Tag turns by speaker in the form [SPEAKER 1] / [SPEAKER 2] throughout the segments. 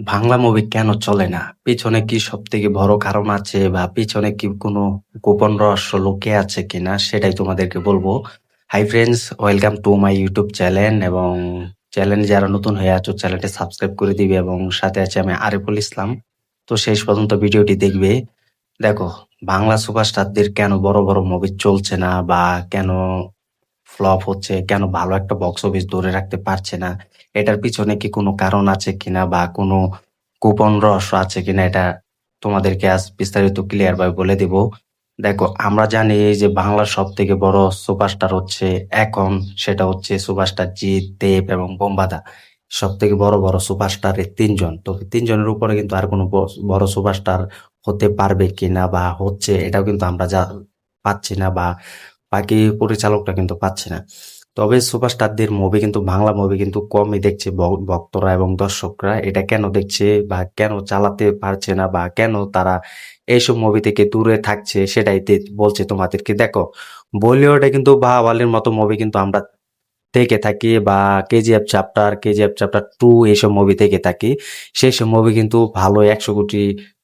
[SPEAKER 1] Bangla movie কেন চলে না? পিছনে কি সবথেকে বড় কারণ আছে বা পিছনে কি কোনো গোপন রহস্য লুকিয়ে আছে কিনা সেটাই তোমাদেরকে বলব। Hi friends, welcome to my YouTube channel এবং চ্যানেলে যারা নতুন হয়ে আছো চ্যানেলটি সাবস্ক্রাইব করে দিবে এবং সাথে আছে আমি আরিফুল ইসলাম। তো শেষ পর্যন্ত ভিডিওটি দেখবে। দেখো বাংলা সুপারস্টারদের কেন বড় বড় মুভি চলছে না বা কেন ফ্লপ হচ্ছে, কেন ভালো একটা বক্স অফিস ধরে রাখতে পারছে না, এটার পিছনে কি কোনো কারণ আছে কিনা বা কোনো গোপন রহস্য আছে কিনা এটা তোমাদেরকে আজ বিস্তারিত ক্লিয়ার ভাবে বলে দিব। দেখো আমরা জানি যে বাংলার সব থেকে বড় সুপারস্টার হচ্ছে এখন সেটা হচ্ছে সুপারস্টার জিৎ, দেব এবং বোম্বাদা। সব থেকে বড় বড় সুপারস্টার এই তিনজন। তো তিনজনের উপরে কিন্তু আর কোনো বড় সুপারস্টার হতে পারবে কিনা বা হচ্ছে এটাও কিন্তু আমরা যা পাচ্ছি না বা বাকি পরিচালকরা কিন্তু পাচ্ছে না। তবে সুপারস্টারদের মুভি কিন্তু, বাংলা মুভি কিন্তু কমই দেখছে ভক্তরা এবং দর্শকরা। এটা কেন দেখছে বা কেন চালাতে পারছে না বা কেন তারা এইসব মুভি থেকে দূরে থাকছে সেটাই বলছে তোমাদেরকে। দেখো, বলিউডে কিন্তু বাহাবালির মতো মুভি কিন্তু আমরা থেকে থাকি বা KGF chapter KGF chapter two এইসব মুভি থেকে থাকি। সেই সব মুভি কিন্তু ভালো একশো কোটি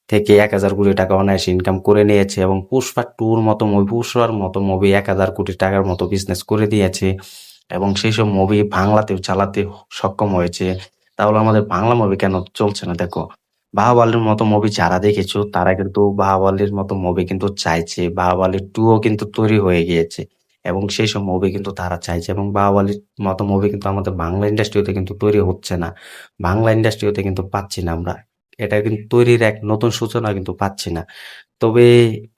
[SPEAKER 1] থেকে এক হাজার কোটি টাকা অনায়াসে ইনকাম করে নিয়েছে এবং পুষ্পা টুর মতো মুভি পুষ্পার মতো মুভি এক হাজার কোটি টাকার মতো বিজনেস করে দিয়েছে এবং সেই সব মুভি বাংলাতেও চালাতে সক্ষম হয়েছে। তাহলে আমাদের বাংলা মুভি কেন চলছে না? দেখো, বাহাবালির মতো মুভি যারা দেখেছ, তারা কিন্তু বাহাবালির মতো মুভি কিন্তু চাইছে। বাহুবলী টুও কিন্তু তৈরি হয়ে গিয়েছে এবং সেই সব মুভি কিন্তু তারা চাইছে এবং বাহাবালির মতো মুভি কিন্তু আমাদের বাংলা ইন্ডাস্ট্রিতে কিন্তু তৈরি হচ্ছে না। বাংলা ইন্ডাস্ট্রিতে কিন্তু পাচ্ছি না আমরা। এটা কিন্তু তৈরির এক নতুন সূচনা কিন্তু পাচ্ছি না। তবে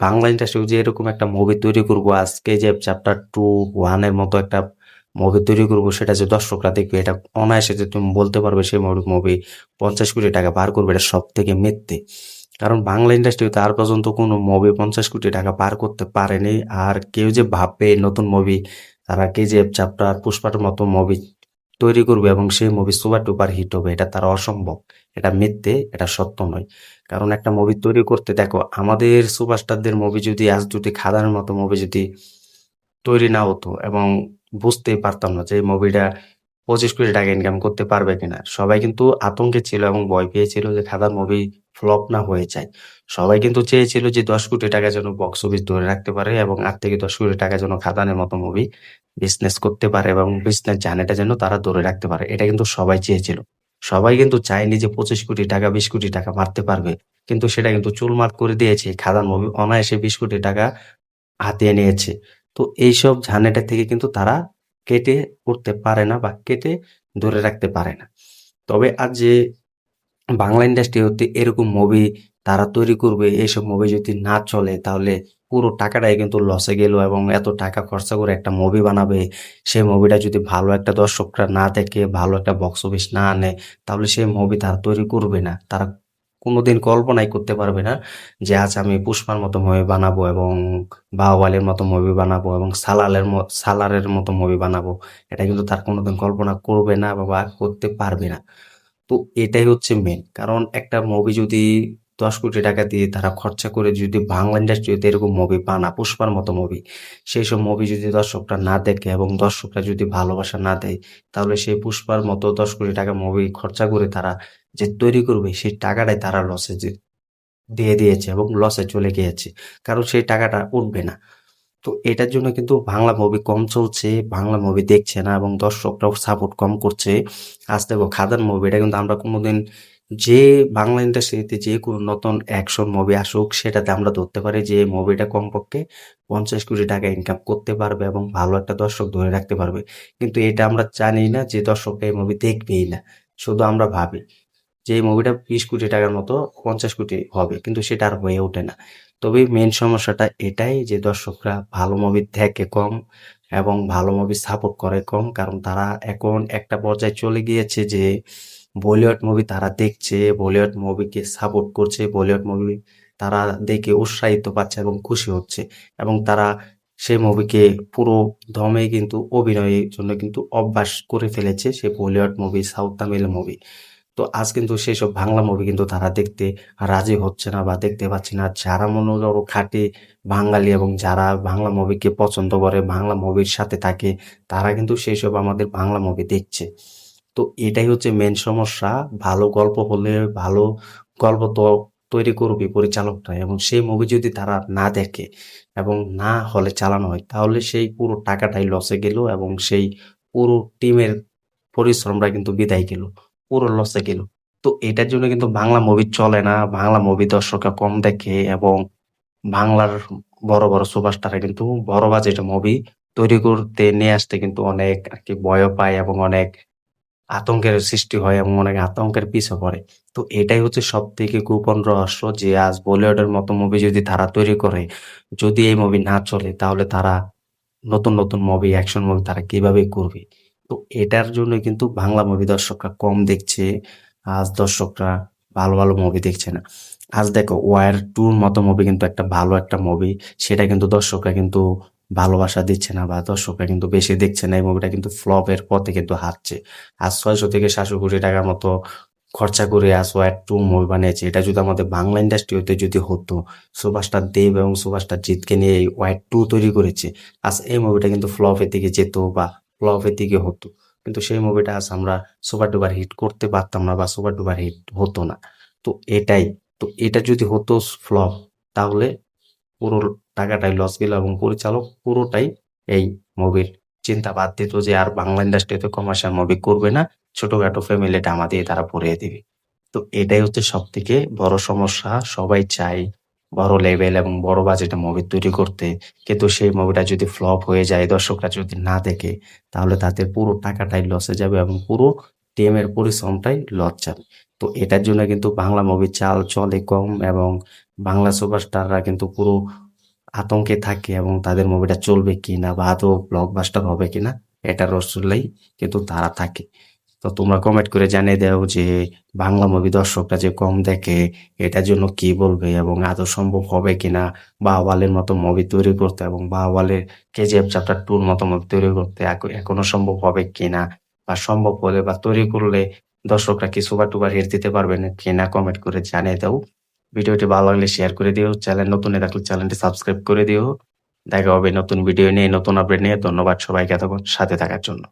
[SPEAKER 1] বাংলা ইন্ডাস্ট্রি যে এরকম একটা মুভি তৈরি করব আজকে যে চ্যাপ্টার টু ওয়ানের মতো একটা মুভি তৈরি করব, সেটা যে দর্শকরা দেখবে, এটা অনায়াসে যে তুমি বলতে পারবে সেই মুভি পঞ্চাশ কোটি টাকা পার করবে, এটা সব থেকে মিথ্যে। কারণ বাংলা ইন্ডাস্ট্রিতে আর পর্যন্ত কোনো মুভি পঞ্চাশ কোটি টাকা পার করতে পারেনি, আর কেউ যে ভাববে নতুন মুভি তারা কেজিএফ চ্যাপ্টার পুষ্পার মতো মুভি তৈরি করবে এবং সেই মুভি সুপার টুপার হিট হবে, এটা তার অসম্ভব। এটা মিথ্যে, এটা সত্য নয়। কারণ একটা মুভি তৈরি করতে দেখো, আমাদের সুপারস্টারদের মুভি যদি আজ দুটি খাদার মতো মুভি যদি তৈরি না হতো এবং বুঝতেই পারতাম না যে মুভিটা পঁচিশ কোটি টাকা ইনকাম করতে পারবে কিনা, সবাই কিন্তু আতঙ্কে ছিল এবং ভয় পেয়েছিল যে খাদার মুভি ফ্লপ না হয়ে যায়। সবাই কিন্তু চেয়েছিল যে দশ কোটি টাকা যেন বক্স অফিস ধরে রাখতে পারে এবং আট থেকে দশ কোটি টাকা যেন খাদানের মতো মুভি বিজনেস করতে পারে এবং বিজনেস জানেটা যেন তারা ধরে রাখতে পারে। এটা কিন্তু সবাই চেয়েছিল। সবাই কিন্তু চায়নি যে পঁচিশ কোটি টাকা, বিশ কোটি টাকা মারতে পারবে। কিন্তু সেটা কিন্তু চুলমার করে দিয়েছে। খাদান মুভি অনায়াসে বিশ কোটি টাকা হাতিয়ে নিয়েছে। তো এইসব ঝামেলা থেকে কিন্তু তারা কেটে উঠতে পারে না বা কেটে ধরে রাখতে পারে না। তবে আর যে বাংলা ইন্ডাস্ট্রি হতে এরকম মুভি তারা তৈরি করবে, এইসব মুভি যদি না চলে, তাহলে পুরো টাকাটাই কিন্তু লসে গেল এবং এত টাকা খরচা করে একটা মুভি বানাবে। সেই মুভিটা যদি ভালো একটা দর্শকরা না দেখে, ভালো একটা বক্স অফিস না আনে, তাহলে সেই মুভি তারা তৈরি করবে না। তারা কোনোদিন কল্পনাই করতে পারবে না যে আজ আমি পুষ্পার মতো মুভি বানাবো এবং বাহুবলীর মতো মুভি বানাবো এবং সালালের সালারের মতো মুভি বানাবো। এটা কিন্তু তার কোনোদিন কল্পনা করবে না বা করতে পারবে না। তো এটাই হচ্ছে মেন কারণ একটা মুভি যদি দশ কোটি টাকা দিয়ে তারা খরচা করে যদি বাংলা ইন্ডাস্ট্রিতে এরকম মুভি বানা, পুষ্পার মতো মুভি সেই সব মুভি যদি দর্শকরা না দেখে এবং দর্শকরা যদি ভালোবাসা না দেয়, তাহলে সেই পুষ্পার মতো দশ কোটি টাকা মুভি খরচা করে তারা যে তৈরি করবে, সেই টাকাটাই তারা লসে দিয়ে দিয়েছে এবং লসে চলে গিয়েছে। কারণ সেই টাকাটা উঠবে না। তো এটার জন্য কিন্তু বাংলা মুভি কম চলছে, বাংলা মুভি দেখছে না এবং দর্শকরাও সাপোর্ট কম করছে। আজ দেখো খাদান মুভি এটা কিন্তু আমরা কোনোদিন যে বাংলা ইন্ডাস্ট্রিতে যে কোনো নতুন অ্যাকশন মুভি আসুক, সেটাতে আমরা ধরতে পারি যে মুভিটা কমপক্ষে পঞ্চাশ কোটি টাকা ইনকাম করতে পারবে এবং ভালো একটা দর্শক ধরে রাখতে পারবে। কিন্তু এটা আমরা জানি না যে দর্শকরা এই মুভি দেখবেই না। শুধু আমরা ভাবি। যে মুভিটা বিশ কোটি টাকার মতো, পঞ্চাশ কোটি হবে, কিন্তু সেটা আর হয়ে ওঠে না। তবে মেন সমস্যাটা এটাই যে দর্শকরা ভালো মুভি দেখে কম এবং ভালো মুভি সাপোর্ট করে কম, কারণ তারা এখন একটা পর্যায়ে চলে গিয়েছে যে বলিউড মুভি তারা দেখছে বলিউড মুভিকে সাপোর্ট করছে বলিউড মুভি তারা দেখে উৎসাহিত পাচ্ছে এবং খুশি হচ্ছে। এবং তারা সেই মুভিকে পুরো দমে কিন্তু অভিনয়ের জন্য কিন্তু অভ্যাস করে ফেলেছে সে Bollywood movie south Tamil movie তো আজ কিন্তু সেই সব বাংলা মুভি কিন্তু তারা দেখতে রাজি হচ্ছে না বা দেখতে পাচ্ছে না। যারা মনে খাঁটি বাঙালি এবং যারা বাংলা মুভিকে পছন্দ করে, বাংলা মুভির সাথে থাকে, তারা কিন্তু সেই সব আমাদের বাংলা মুভি দেখছে। তো এটাই হচ্ছে মেন সমস্যা। ভালো গল্প হলে ভালো গল্প তো তৈরি করবে পরিচালকরা এবং সেই মুভি যদি তারা না দেখে এবং না হলে চালানো হয়, তাহলে সেই পুরো টাকাটাই লসে গেল এবং সেই পুরো টিমের পরিশ্রমটা কিন্তু বিদায় গেল। পুরো লসে গেল। তো এটার জন্য কিন্তু বাংলা মুভি চলে না। বাংলা মুভি দর্শকরা কম দেখে এবং বাংলার বড় বড় সুপারস্টাররা কিন্তু বড় বাজেটের মুভি তৈরি করতে, নিয়ে আসতে কিন্তু অনেক আর কি ভয় পায় এবং অনেক আতঙ্কের সৃষ্টি হয় এবং অনেক আতঙ্কের পিছে পড়ে। তো এটাই হচ্ছে সব থেকে গোপন রহস্য যে আজ বলিউডের মতো মুভি যদি তারা তৈরি করে, যদি এই মুভি না চলে, তাহলে তারা নতুন নতুন মুভি অ্যাকশন মুভি তারা কীভাবে করবে? তো এটার জন্য কিন্তু বাংলা মুভি দর্শকরা কম দেখছে, আজ দর্শকরা ভালো ভালো মুভি দেখছে না। আজ দেখো ওয়ার টুর মতো মুভি কিন্তু একটা ভালো একটা মুভি সেটা কিন্তু দর্শকরা কিন্তু ভালোবাসা দিচ্ছে না বা দর্শকরা কিন্তু বেশি দেখছে না, এই মুভিটা কিন্তু ফ্লপের পথে কিন্তু হাঁটছে। আজ ছয়শো থেকে সাতশো কোটি টাকার মতো খরচা করে আজ ওয়ার টু মুভি বানিয়েছে। এটা যদি আমাদের বাংলা ইন্ডাস্ট্রিতে যদি হতো সুভাষটার দেব এবং সুভাষটার জিতকে নিয়ে এই ওয়ার টু তৈরি করেছে, আজ এই মুভিটা কিন্তু ফ্লপের দিকে যেত বা ফ্লপের দিকে হতো। কিন্তু সেই মুভিটা আজ আমরা সুপার ডুবার হিট করতে পারতাম না বা সুপার ডুবার হিট হতো না। তো এটাই, তো এটা যদি হতো ফ্লপ তাহলে পুরো টাকাটাই লস গেল এবং পরিচালক পুরোটাই এই মুভির চিন্তা বাদ দিত যে আর বাংলা ইন্ডাস্ট্রিতে কমার্শিয়াল মুভি করবে না, ছোটখাটো ফ্যামিলি ড্রামা দিয়ে তারা পড়িয়ে দিবে। তো এটাই হচ্ছে সব থেকে বড় সমস্যা, সবাই চায় বড় লেভেল এবং বড় বাজেটে মুভি তৈরি করতে। কিন্তু সেই মুভিটা যদি ফ্লপ হয়ে যায়, দর্শকরা যদি না দেখে, তাহলে তাদের পুরো টাকাটাই লসে যাবে এবং পুরো টিমের পরিশ্রমটাই লস যাবে। তো এটার জন্য কিন্তু বাংলা মুভি চাল চলে কম এবং বাংলা সুপারস্টাররা কিন্তু পুরো আতঙ্কে থাকে এবং তাদের মুভিটা চলবে কিনা বা আদৌ ব্লকবাস্টার হবে কিনা এটার রসুল্লাই কিন্তু তারা থাকে। তো তোমরা কমেন্ট করে জানিয়ে দাও যে বাংলা মুভি দর্শকরা যে কম দেখে, এটার জন্য কি বলবে এবং আদৌ সম্ভব হবে কিনা? বাহওয়ালের মতো মুভি তৈরি করতে এবং বাহওয়ালের কেজিএফ চ্যাপ্টার টুর মতো মুভি তৈরি করতে এখনও সম্ভব হবে কিনা? বা সম্ভব হলে বা তৈরি করলে দর্শকরা কি সুপার টুপার হিট দিতে পারবেন কিনা কমেন্ট করে জানিয়ে দাও। ভিডিওটি ভালো লাগলে শেয়ার করে দিও চ্যানেল নতুন থাকলে চ্যানেলটি সাবস্ক্রাইব করে দিও। দেখা হবে নতুন ভিডিও নিয়ে, নতুন আপডেট নিয়ে। ধন্যবাদ সবাইকে এতক্ষণ সাথে থাকার জন্য।